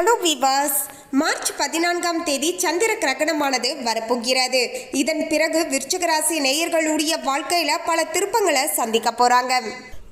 Hello விவாஸ் March பதினான்காம் தேதி சந்திர கிரகணமானது வரப்போகிறது. இதன் பிறகு விருச்சிகராசி நேயர்களுடைய வாழ்க்கையில பல திருப்பங்களை சந்திக்க போறாங்க.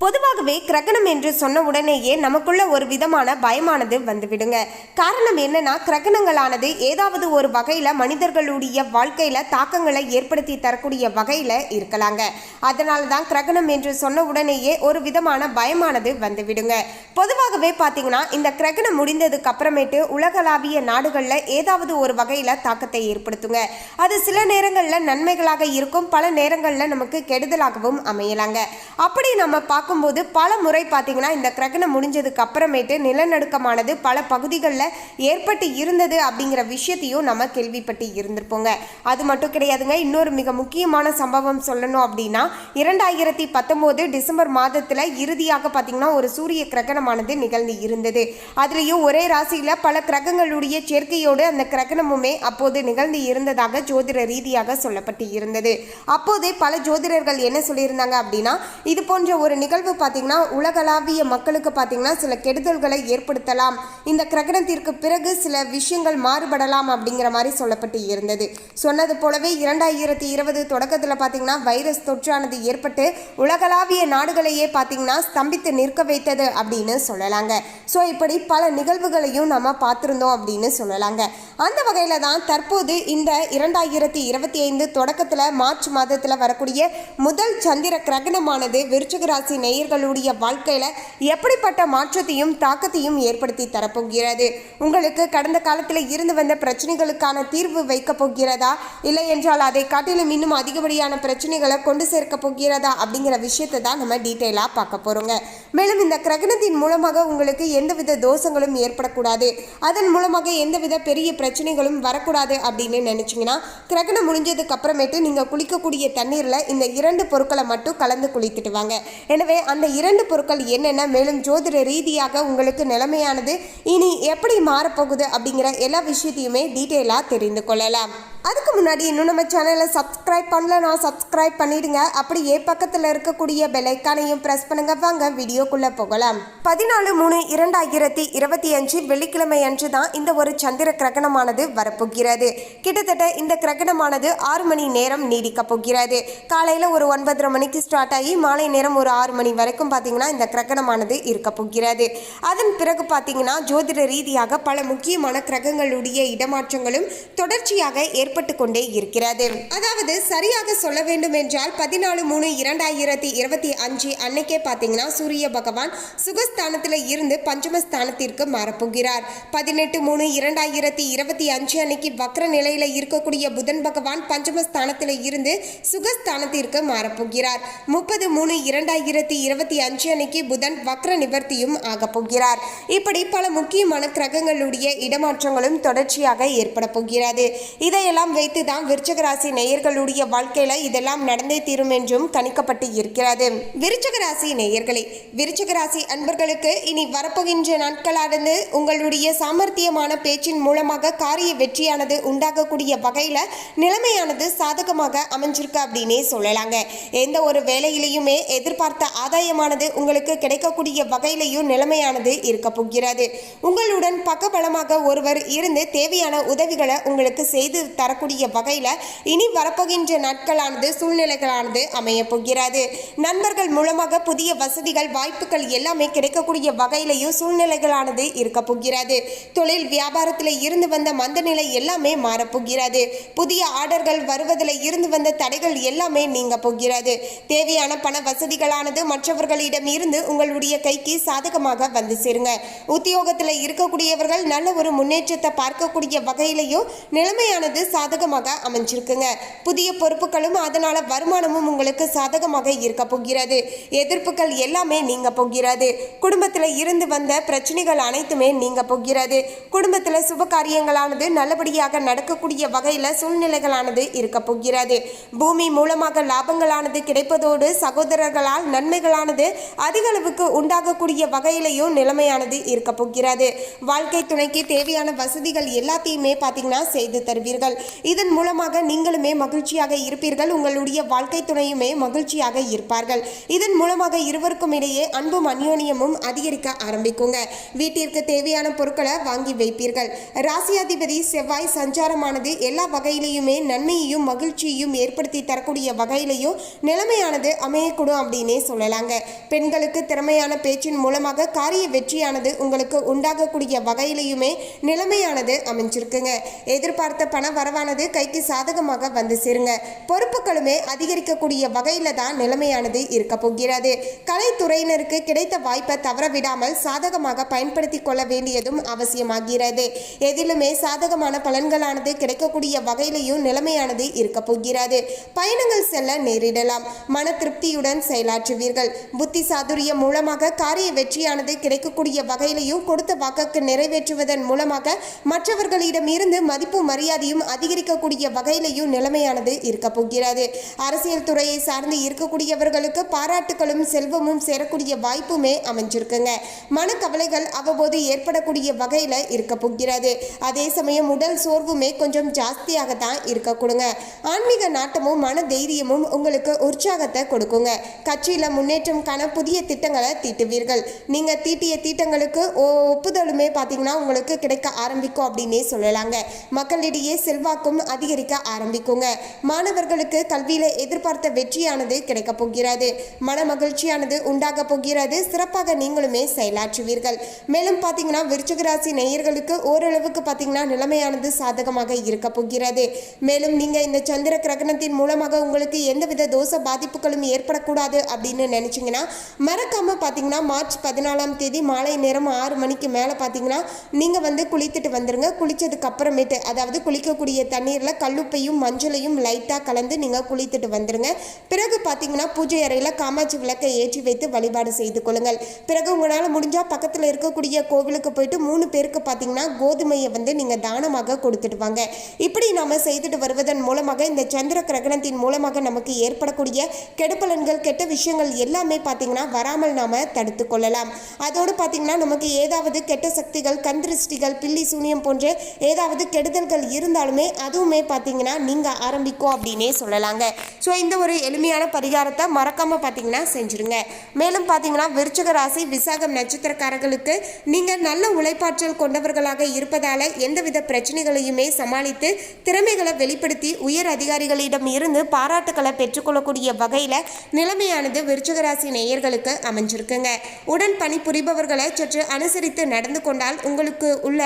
பொதுவாகவே கிரகணம் என்று சொன்ன உடனேயே நமக்குள்ள ஒரு விதமான பயமானது வந்துவிடுங்க. காரணம் என்னன்னா கிரகணங்களானது ஏதாவது ஒரு வகையில மனிதர்களுடைய வாழ்க்கையில தாக்கங்களை ஏற்படுத்தி தரக்கூடிய வகையில இருக்கலாங்க. அதனால தான் கிரகணம் என்று சொன்ன உடனேயே ஒரு விதமான பயமானது வந்துவிடுங்க. பொதுவாகவே பார்த்தீங்கன்னா இந்த கிரகணம் முடிந்ததுக்கு அப்புறமேட்டு உலகளாவிய நாடுகளில் ஏதாவது ஒரு வகையில் தாக்கத்தை ஏற்படுத்துங்க. அது சில நேரங்களில் நன்மைகளாக இருக்கும் பல நேரங்களில் நமக்கு கெடுதலாகவும் அமையலாங்க. அப்படி நம்ம பார்க்கும்போது பல முறை பார்த்தீங்கன்னா இந்த கிரகணம் முடிஞ்சதுக்கு அப்புறமேட்டு நிலநடுக்கமானது பல பகுதிகளில் ஏற்பட்டு இருந்தது அப்படிங்கிற விஷயத்தையும் நம்ம கேள்விப்பட்டு இருந்திருப்போங்க. அது மட்டும் கிடையாதுங்க. இன்னொரு மிக முக்கியமான சம்பவம் சொல்லணும் அப்படின்னா இரண்டாயிரத்தி பத்தொம்போது டிசம்பர் மாதத்தில் இறுதியாக பார்த்தீங்கன்னா ஒரு சூரிய கிரகணமானது நிகழ்ந்து இருந்தது. அதுலேயும் ஒரே ராசியில் பல கிரகங்களுடைய சேர்க்கையோடு அந்த கிரகணமுமே அப்போது நிகழ்ந்து இருந்ததாக ஜோதிட ரீதியாக சொல்லப்பட்டு இருந்தது. அப்போதே பல ஜோதிடர்கள் என்ன சொல்லியிருந்தாங்க அப்படின்னா இது போன்ற ஒரு நிகழ்வு நிகழ்வு பார்த்திங்கன்னா உலகளாவிய மக்களுக்கு பார்த்திங்கன்னா சில கெடுதல்களை ஏற்படுத்தலாம். இந்த கிரகணத்திற்கு பிறகு சில விஷயங்கள் மாறுபடலாம் அப்படிங்கிற மாதிரி சொல்லப்பட்டு இருந்தது. சொன்னது போலவே இரண்டாயிரத்தி இருபது தொடக்கத்தில் பார்த்திங்கன்னா வைரஸ் தொற்றானது ஏற்பட்டு உலகளாவிய நாடுகளையே பார்த்திங்கன்னா ஸ்தம்பித்து நிற்க வைத்தது அப்படின்னு சொல்லலாங்க. ஸோ இப்படி பல நிகழ்வுகளையும் நம்ம பார்த்துருந்தோம் அப்படின்னு சொல்லலாங்க. அந்த வகையில் தான் தற்போது இந்த இரண்டாயிரத்தி இருபத்தி ஐந்து தொடக்கத்தில் மார்ச் மாதத்தில் வரக்கூடிய முதல் சந்திர கிரகணமானது விருச்சிக ராசி நேயர்களுடைய வாழ்க்கையில் எப்படிப்பட்ட மாற்றத்தையும் தாக்கத்தையும் ஏற்படுத்தி தரப்போகிறது? உங்களுக்கு கடந்த காலத்தில் இருந்து வந்த பிரச்சனைகளுக்கான தீர்வு வைக்கப் போகிறதா? இல்லை என்றால் அதை காட்டிலும் இன்னும் அதிகப்படியான பிரச்சனைகளை கொண்டு சேர்க்க போகிறதா? அப்படிங்கிற விஷயத்தை தான் நம்ம டீட்டெயிலாக பார்க்க போகிறோங்க மேலும் இந்த கிரகணத்தின் மூலமாக உங்களுக்கு எந்தவித தோஷங்களும் ஏற்படக்கூடாது. அதன் மூலமாக எந்தவித பெரிய பிரச்சனைகளும் வரக்கூடாது அப்படின்னு நினச்சிங்கன்னா கிரகணம் முடிஞ்சதுக்கு அப்புறமேட்டு நீங்கள் குளிக்கக்கூடிய தண்ணீரில் இந்த இரண்டு பொருட்களை மட்டும் கலந்து குளித்துட்டு வாங்க. எனவே அந்த இரண்டு பொருட்கள் என்னென்ன மேலும் ஜோதிட ரீதியாக உங்களுக்கு நிலைமையானது இனி எப்படி மாறப்போகுது அப்படிங்கிற எல்லா விஷயத்தையுமே டீட்டெயிலாக தெரிந்து கொள்ளலாம். அதுக்கு முன்னாடி இன்னும் நம்ம சேனலை சப்ஸ்கிரைப் பண்ணலனா சப்ஸ்கிரைப் பண்ணிடுங்க. அப்படியே பக்கத்தில் இருக்கக்கூடிய பெலைக்கானையும் ப்ரெஸ் பண்ணுங்க. வாங்க வீடியோக்குள்ளே போகலாம். பதினாலு மூணு இரண்டாயிரத்தி இருபத்தி அஞ்சு வெள்ளிக்கிழமை அன்று தான் இந்த ஒரு சந்திர கிரகணமானது வரப்போகிறது. கிட்டத்தட்ட இந்த கிரகணமானது ஆறு மணி நேரம் நீடிக்க போகிறது. காலையில் ஒரு ஒன்பதரை மணிக்கு ஸ்டார்ட் ஆகி மாலை நேரம் ஒரு ஆறு மணி வரைக்கும் பார்த்தீங்கன்னா இந்த கிரகணமானது இருக்க போகிறது. அதன் பிறகு பார்த்தீங்கன்னா ஜோதிட ரீதியாக பல முக்கியமான கிரகங்களுடைய இடமாற்றங்களும் தொடர்ச்சியாக ஏற்பட்டு கொண்டே இருக்கிறது. அதாவது சரியாக சொல்ல வேண்டும் என்றால் பதினாலு மூணு இரண்டாயிரத்தி இருபத்தி அஞ்சு அன்னைக்கே பார்த்தீங்கன்னா சூரிய பகவான் சுகஸ்தானத்தில் இருந்து பஞ்சமஸ்தானத்திற்கு மாறப்போகிறார். பதினெட்டு மூணு இரண்டாயிரத்தி இருபத்தி அஞ்சு அன்னைக்கு வக்ர நிலையில் இருக்கக்கூடிய புதன் பகவான் பஞ்சமஸ்தானத்தில் இருந்து சுகஸ்தானத்திற்கு மாறப்போகிறார். முப்பது மூணு இரண்டாயிரத்தி இருபத்தி அஞ்சு அன்னைக்கு புதன் வக்ர நிவர்த்தியும் ஆகப்போகிறார் இப்படி பல முக்கியமான கிரகங்களுடைய இடமாற்றங்களும் தொடர்ச்சியாக ஏற்பட போகிறது. இதையெல்லாம் வைத்து தான் விருச்சகராசி நேயர்களுடைய வாழ்க்கையில இதெல்லாம் நடந்தே தீரும் என்றும் கணிக்கப்பட்டு இருக்கிறது. விருச்சகராசி நேயர்களே விருச்சகராசி அன்பர்களுக்கு இனி வரப்போகின்ற நாட்களானது உங்களுடைய சாமர்த்தியமான பேச்சின் மூலமாக காரிய வெற்றியானது உண்டாகக்கூடிய வகையில நிலைமையானது சாதகமாக அமைஞ்சிருக்கு அப்படின்னே சொல்லலாங்க. எந்த ஒரு வேலையிலையுமே எதிர்பார்த்த ஆதாயமானது உங்களுக்கு கிடைக்கக்கூடிய வகையிலையும் நிலைமையானது இருக்க போகிறது. உங்களுடன் பக்கபலமாக ஒருவர் இருந்து தேவையான உதவிகளை உங்களுக்கு செய்து தர வரக்கூடிய வகையில் இனி வரப்போகின்ற நாட்களானது சூழ்நிலைகளானது அமைய போகிறது. நண்பர்கள் மூலமாக புதிய வசதிகள் வாய்ப்புகள் எல்லாமே கிடைக்கக்கூடிய வகையிலையும் சூழ்நிலைகளானது இருக்க போகிறது. தொழில் வியாபாரத்தில் இருந்து வந்த மந்த நிலை எல்லாமே மாறப்போகிறது புதிய ஆர்டர்கள் வருவதில் இருந்து வந்த தடைகள் எல்லாமே நீங்க போகிறது. தேவையான பண வசதிகளானது மற்றவர்களிடம் இருந்து உங்களுடைய கைக்கு சாதகமாக வந்து சேருங்க. உத்தியோகத்தில் இருக்கக்கூடியவர்கள் நல்ல ஒரு முன்னேற்றத்தை பார்க்கக்கூடிய வகையிலையும் நிலைமையானது சாதகமாக அமைஞ்சிருக்குங்க. புதிய பொறுப்புகளும் அதனால வருமானமும் உங்களுக்கு சாதகமாக இருக்க போகிறது. எதிர்ப்புகள் எல்லாமே நீங்க போகிறது. குடும்பத்தில் இருந்து வந்த பிரச்சனைகள் அனைத்துமே நீங்க போகிறது. குடும்பத்தில் சுப காரியங்களானது நல்லபடியாக நடக்கக்கூடிய வகையில் சூழ்நிலைகளானது இருக்க போகிறது. பூமி மூலமாக லாபங்களானது கிடைப்பதோடு சகோதரர்களால் நன்மைகளானது அதிக அளவுக்கு உண்டாகக்கூடிய வகையிலையும் நிலைமையானது இருக்க போகிறது. வாழ்க்கை துணைக்கு தேவையான வசதிகள் எல்லாத்தையுமே பார்த்தீங்கன்னா செய்து தருவீர்கள். இதன் மூலமாக நீங்களுமே மகிழ்ச்சியாக இருப்பீர்கள் உங்களுடைய வாழ்க்கை துணையுமே மகிழ்ச்சியாக இருப்பார்கள். இதன் மூலமாக இருவருக்கும் இடையே அன்பும் அந்யோன்யமும் அதிகரிக்க ஆரம்பிக்குங்க. வீட்டிற்கு தேவையான பொருட்களை வாங்கி வைப்பீர்கள். ராசியாதிபதி செவ்வாய் சஞ்சாரமானது எல்லா வகையிலையுமே நன்மையையும் மகிழ்ச்சியையும் ஏற்படுத்தி தரக்கூடிய வகையிலையும் நிலைமையானது அமையக்கூடும் அப்படின்னே சொல்லலாங்க. பெண்களுக்கு திறமையான பேச்சின் மூலமாக காரிய வெற்றியானது உங்களுக்கு உண்டாகக்கூடிய வகையிலையுமே நிலைமையானது அமைஞ்சிருக்குங்க. எதிர்பார்த்த பண செலவானது கைக்கு சாதகமாக வந்து சேருங்க. பொறுப்புகளுமே அதிகரிக்கக்கூடிய வகையில தான் நிலைமையானது இருக்க போகிறது. கலைத்துறையினருக்கு கிடைத்த வாய்ப்பை தவற விடாமல் சாதகமாக பயன்படுத்தி கொள்ள வேண்டியதும் அவசியமாகிறது. எதிலுமே சாதகமான பலன்களானது கிடைக்கக்கூடிய வகையிலையும் நிலைமையானது இருக்க போகிறது. பயணங்கள் செல்ல நேரிடலாம். மன திருப்தியுடன் செயலாற்றுவீர்கள். புத்தி சாதுரியம் மூலமாக காரிய வெற்றியானது கிடைக்கக்கூடிய வகையிலையும் கொடுத்த வாக்குக்கு நிறைவேற்றுவதன் மூலமாக மற்றவர்களிடம் இருந்து மதிப்பு மரியாதையும் அதிகரிக்கக்கூடிய வகையிலையும் நிலைமையானது இருக்க போகிறது. அரசியல் துறையை சார்ந்து இருக்கக்கூடியவர்களுக்கு பாராட்டுகளும் செல்வமும் சேரக்கூடிய வாய்ப்புமே அமைஞ்சிருக்குங்க. மனக்கவலைகள் அவ்வப்போது ஏற்படக்கூடிய வகையில் இருக்க போகிறது. அதே சமயம் உடல் சோர்வுமே கொஞ்சம் ஜாஸ்தியாக தான் இருக்க கொடுங்க. ஆன்மீக நாட்டமும் மன தைரியமும் உங்களுக்கு உற்சாகத்தை கொடுக்குங்க. கட்சியில் முன்னேற்றம் காண புதிய திட்டங்களை தீட்டுவீர்கள். நீங்கள் தீட்டிய திட்டங்களுக்கு ஒப்புதலுமே பார்த்தீங்கன்னா உங்களுக்கு கிடைக்க ஆரம்பிக்கும் அப்படின்னே சொல்லலாங்க. மக்களிடையே செல்வா செல்வாக்கும் அதிகரிக்க ஆரம்பிக்குங்க. மாணவர்களுக்கு கல்வியில் எதிர்பார்த்த வெற்றியானது கிடைக்க போகிறது. மன மகிழ்ச்சியானது உண்டாக போகிறது. சிறப்பாக நீங்களுமே செயலாற்றுவீர்கள். மேலும் பார்த்தீங்கன்னா விருச்சிக ராசி நேயர்களுக்கு ஓரளவுக்கு பார்த்தீங்கன்னா நிலைமையானது சாதகமாக இருக்க போகிறது. மேலும் நீங்க இந்த சந்திர கிரகணத்தின் மூலமாக உங்களுக்கு எந்தவித தோச பாதிப்புகளும் ஏற்படக்கூடாது அப்படின்னு நினைச்சீங்கன்னா மறக்காம பார்த்தீங்கன்னா மார்ச் பதினாலாம் தேதி மாலை நேரம் ஆறு மணிக்கு மேலே பார்த்தீங்கன்னா நீங்கள் வந்து குளித்துட்டு வந்துருங்க. குளித்ததுக்கு அப்புறமேட்டு அதாவது குளிக்கக்கூடிய தண்ணீரில் கல்லுப்பையும் மஞ்சளையும் லைட்டாக கலந்து நீங்கள் குளித்துட்டு வந்துடுங்க பிறகு பார்த்தீங்கன்னா பூஜை அறையில் காமாட்சி விளக்கை ஏற்றி வைத்து வழிபாடு செய்து கொள்ளுங்கள். பிறகு உங்களால் முடிஞ்சால் பக்கத்தில் இருக்கக்கூடிய கோவிலுக்கு போயிட்டு மூணு பேருக்கு பார்த்தீங்கன்னா கோதுமையை வந்து நீங்கள் தானமாக கொடுத்துட்டு வாங்க. இப்படி நாம் செய்துட்டு வருவதன் மூலமாக இந்த சந்திர கிரகணத்தின் மூலமாக நமக்கு ஏற்படக்கூடிய கெடுபலன்கள் கெட்ட விஷயங்கள் எல்லாமே பார்த்தீங்கன்னா வராமல் நாம் தடுத்து கொள்ளலாம். அதோடு பார்த்தீங்கன்னா நமக்கு ஏதாவது கெட்ட சக்திகள் கந்திருஷ்டிகள் பில்லி சூனியம் போன்ற ஏதாவது கெடுதல்கள் இருந்தாலுமே அதுவுமே பார்த்தீங்கன்னா நீங்கள் ஆரம்பிக்கும் அப்படின்னே சொல்லலாங்க. ஸோ இந்த ஒரு எளிமையான பரிகாரத்தை மறக்காமல் பார்த்தீங்கன்னா செஞ்சுருங்க. மேலும் பார்த்தீங்கன்னா விருச்சக ராசி விசாகம் நட்சத்திரக்காரர்களுக்கு நீங்கள் நல்ல உழைப்பாற்றல் கொண்டவர்களாக இருப்பதால் எந்தவித பிரச்சனைகளையுமே சமாளித்து திறமைகளை வெளிப்படுத்தி உயர் அதிகாரிகளிடம் இருந்து பாராட்டுக்களை பெற்றுக்கொள்ளக்கூடிய வகையில் நிலைமையானது விருச்சக ராசி நேயர்களுக்கு அமைஞ்சிருக்குங்க. உடன் பணிபுரிபவர்களை சற்று அனுசரித்து நடந்து கொண்டால் உங்களுக்கு உள்ள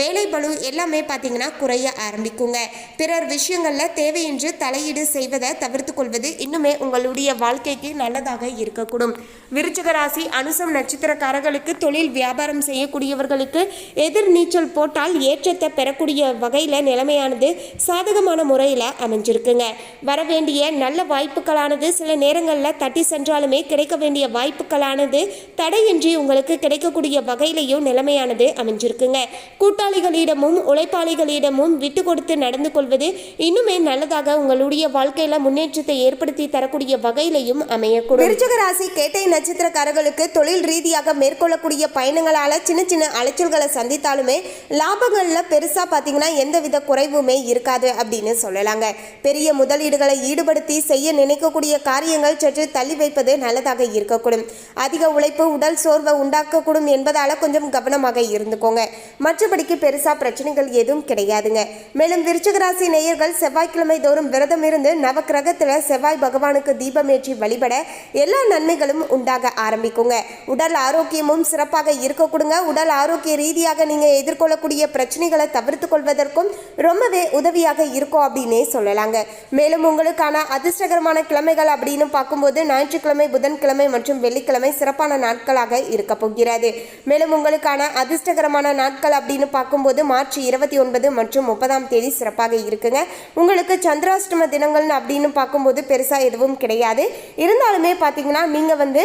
வேலை பளு எல்லாமே பார்த்தீங்கன்னா குறைய ஆரம்பிக்குங்க. பிறர் விஷயங்களில் தேவையின்றி தலையீடு செய்வதை தவிர்த்து கொள்வது இன்னுமே உங்களுடைய வாழ்க்கைக்கு நல்லதாக இருக்கக்கூடும். விருச்சிக ராசி அனுசம் நட்சத்திரக்காரர்களுக்கு தொழில் வியாபாரம் செய்யக்கூடியவர்களுக்கு எதிர் நீச்சல் போட்டால் ஏற்றத்தை பெறக்கூடிய வகையில் நிலைமையானது சாதகமான முறையில் அமைஞ்சிருக்குங்க. வரவேண்டிய நல்ல வாய்ப்புகளானது சில நேரங்களில் தட்டி சென்றாலுமே கிடைக்க வேண்டிய வாய்ப்புகளானது தடையின்றி உங்களுக்கு கிடைக்கக்கூடிய வகையிலையும் நிலைமையானது அமைஞ்சிருக்குங்க. கூட்டாளிகளிடமும் உழைப்பாளிகளிடமும் விட்டு கொடுத்து நடந்து கொள்வது இன்னுமே நல்லதாக உங்களுடைய வாழ்க்கையில முன்னேற்றத்தை ஏற்படுத்தி தரக்கூடிய வகையிலையும் அமையக்கூடும். விருச்சக ராசி கேட்டை நட்சத்திரக்காரர்களுக்கு தொழில் ரீதியாக மேற்கொள்ளக்கூடிய பயணங்களால சின்ன சின்ன அலைச்சல்களை சந்தித்தாலுமே லாபங்கள்ல பெருசா பாத்தீங்கன்னா எந்தவித குறைவுமே இருக்காது அப்படின்னு சொல்லலாங்க. பெரிய முதலீடுகளை ஈடுபடுத்தி செய்ய நினைக்கக்கூடிய காரியங்கள் சற்று தள்ளி வைப்பது நல்லதாக இருக்கக்கூடும். அதிக உழைப்பு உடல் சோர்வை உண்டாக்கக்கூடும் என்பதால கொஞ்சம் கவனமாக இருந்துக்கோங்க. மற்றபடிக்கு பெருசா பிரச்சனைகள் எதுவும் கிடையாதுங்க. மேலும் விருச்சிகராசி நேயர்கள் செவ்வாய்க்கிழமை தோறும் விரதம் இருந்து நவக்கிரகத்தில் செவ்வாய் பகவானுக்கு தீபமேற்றி வழிபட எல்லா நன்மைகளும் உண்டாக ஆரம்பிக்குங்க. உடல் ஆரோக்கியமும் சிறப்பாக இருக்க கொடுங்க. உடல் ஆரோக்கிய ரீதியாக நீங்கள் எதிர்கொள்ளக்கூடிய பிரச்சனைகளை தவிர்த்து கொள்வதற்கும் ரொம்பவே உதவியாக இருக்கும் அப்படின்னே சொல்லலாங்க. மேலும் உங்களுக்கான அதிர்ஷ்டகரமான கிழமைகள் அப்படின்னு பார்க்கும்போது ஞாயிற்றுக்கிழமை புதன்கிழமை மற்றும் வெள்ளிக்கிழமை சிறப்பான நாட்களாக இருக்க போகிறது. மேலும் உங்களுக்கான அதிர்ஷ்டகரமான நாட்கள் அப்படின்னு பார்க்கும்போது மார்ச் இருபத்தி ஒன்பது மற்றும் முப்பதாம் தேதி சிறப்பாக இருக்குங்க. உங்களுக்கு சந்திராஷ்டம தினங்கள்னு அப்படின்னு பார்க்கும்போது பெருசாக எதுவும் கிடையாது. இருந்தாலுமே பார்த்தீங்கன்னா நீங்கள் வந்து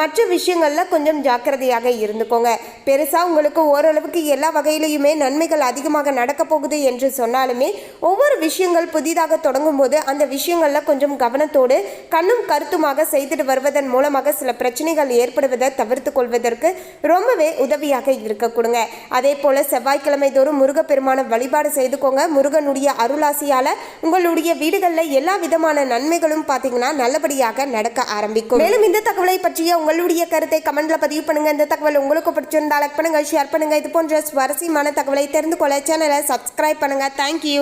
மற்ற விஷயங்களில் கொஞ்சம் ஜாக்கிரதையாக இருந்துக்கோங்க. பெருசாக உங்களுக்கு ஓரளவுக்கு எல்லா வகையிலையுமே நன்மைகள் அதிகமாக நடக்க போகுது என்று சொன்னாலுமே ஒவ்வொரு விஷயங்கள் புதிதாக தொடங்கும் போது அந்த விஷயங்களில் கொஞ்சம் கவனத்தோடு கண்ணும் கருத்துமாக செய்துட்டு வருவதன் மூலமாக சில பிரச்சனைகள் ஏற்படுவதை தவிர்த்து கொள்வதற்கு ரொம்பவே உதவியாக இருக்க கொடுங்க. அதே போல செவ்வாய்க்கிழமை தோறும் முருகப்பெருமான வழிபாடு செய்துக்கோங்க. முருகனுடைய அருளாசியால உங்களுடைய வீடுகளில் எல்லா விதமான நன்மைகளும் பார்த்தீங்கன்னா நல்லபடியாக நடக்க ஆரம்பிக்கும். மேலும் இந்த தகவலை பற்றிய உங்களுடைய கருத்தை கமெண்ட்ல பதிவு பண்ணுங்க. இந்த தகவல் உங்களுக்கு பிடிச்சிருந்தா லைக் பண்ணுங்க ஷேர் பண்ணுங்க. இது போன்ற சுவாரஸ்யமான தகவலை தெரிந்து கொள்ள சேனலை சப்ஸ்கிரைப் பண்ணுங்க. தேங்க்யூ